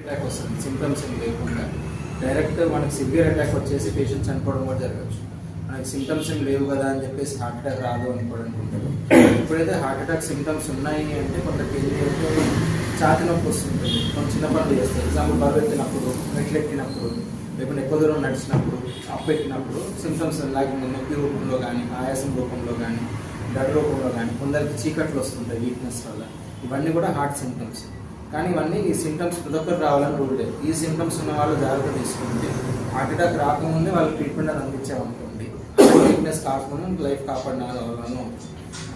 Attack వస్తుంది symptoms ఏం లేకుండా. డైరెక్ట్ మనకి సివియర్ అటాక్ వచ్చేసి పేషెంట్ చనిపోవడం కూడా జరగచ్చు. మనకి సిమ్టమ్స్ ఏం లేవు కదా అని చెప్పేసి హార్ట్ అటాక్ రాదు అని ఉంటుంది ఎప్పుడైతే హార్ట్ అటాక్ సిమ్టమ్స్ ఉన్నాయి అంటే కొందరికి ఏంటంటే ఛాతి నొప్పి వస్తుంటుంది కొంచెం చిన్న పనులు చేస్తారు ఎగ్జాంపుల్ బరువు ఎత్తినప్పుడు మెట్లు లేకుంటే ఎక్కువ దూరం నడిచినప్పుడు అప్పెట్టినప్పుడు సింటమ్స్ సిమ్టమ్స్ లాగా నొప్పి రూపంలో కానీ ఆయాసం రూపంలో కానీ దడ రూపంలో కానీ కొందరికి చీకట్లు వస్తుంటాయి వీక్నెస్ వల్ల. ఇవన్నీ కూడా హార్ట్ సిమ్టమ్స్ కానీ ఇవన్నీ ఈ సిమ్టమ్స్ ప్రతి ఒక్కరు రావాలని రూల్ లేదు. ఈ సిమ్టమ్స్ ఉన్న వాళ్ళు జాగ్రత్త తీసుకుంటే హార్ట్ అటాక్ రాకముందే వాళ్ళకి ట్రీట్మెంట్ అని అందించామనుకోండి. వీక్నెస్ కాకుండా లైఫ్ కాపాడిన వాళ్ళను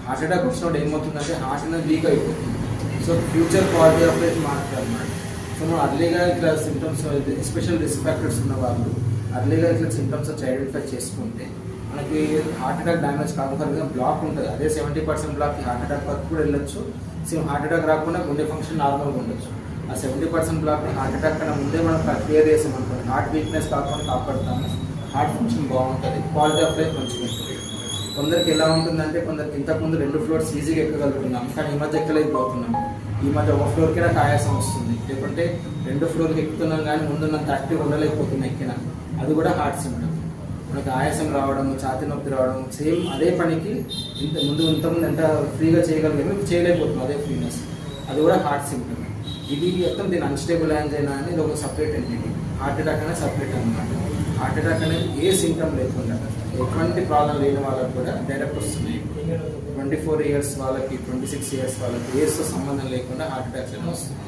హార్ట్ అటాక్ వచ్చినప్పుడు ఏమవుతుందంటే హార్ట్ అనేది వీక్ అయిపోతుంది. So future quality of life మాట్లాడమాట so మనం అర్లీగా ఇట్లా సిమ్టమ్స్ ఎస్పెషల్ రిస్క్ ఫ్యాక్టర్స్ ఉన్న వాళ్ళు అర్లీగా ఇట్లా సిమ్టమ్స్ ఐడెంటిఫై చేసుకుంటే మనకి హార్ట్ అటాక్ డ్యామేజ్ కాకుండా బ్లాక్ ఉంటుంది. అదే seventy percent block heart attack వరకు కూడా వెళ్ళొచ్చు. సేమ్ హార్ట్ అటాక్ రాకుండా గుండె ఫంక్షన్ నార్మల్గా ఉండొచ్చు. ఆ seventy percent block heart attack కన్నా ముందే మనం క్లియర్ చేసాం అనుకోండి హార్ట్ వీక్నెస్ కాకుండా కాపాడుతాము. హార్ట్ ఫంక్షన్ బాగుంటుంది. క్వాలిటీ ఆఫ్ లైఫ్ మంచిగా ఉంటుంది. కొందరికి ఎలా ఉంటుందంటే కొందరికి ఇంతకుముందు రెండు ఫ్లోర్స్ ఈజీగా ఎక్కగలుగుతున్నాం. కానీ ఈ మధ్య ఎక్కలేకపోతున్నాం ఈ మధ్య ఒక ఫ్లోర్కి కాయాసం ఆయాసం వస్తుంది. లేకుంటే రెండు ఫ్లోర్కి ఎక్కుతున్నాం కానీ ముందున్న యాక్టివ్ ఉండలేకపోతున్నాం ఎక్కినా. అది కూడా హార్ట్ సిమ్టమ్ మనకి ఆయాసం రావడం ఛాతి నొప్పి రావడం సేమ్ అదే పనికి ఇంత ముందు ఇంతకుముందు ఎంత ఫ్రీగా చేయగలిగామో ఇప్పుడు చేయలేకపోతున్నాం అదే ఫ్రీనెస్. అది కూడా హార్ట్ సింప్టమ్. ఇది మొత్తం దీని అన్స్టేబుల్ యాంజైనా అని ఇది ఒక సపరేట్ ఎంటిటీ. హార్ట్ అటాక్ అనేది సపరేట్ అనమాట హార్ట్ అటాక్ అనేది ఏ సింటమ్ లేకుండా ఎటువంటి ప్రాబ్లం లేని వాళ్ళకి కూడా డైరెక్ట్ వస్తున్నాయి. ట్వంటీ ఫోర్ ఇయర్స్ వాళ్ళకి ట్వంటీ సిక్స్ ఇయర్స్ వాళ్ళకి ఇయర్స్తో సంబంధం లేకుండా హార్ట్ అటాక్స్ అనేవి వస్తున్నాయి.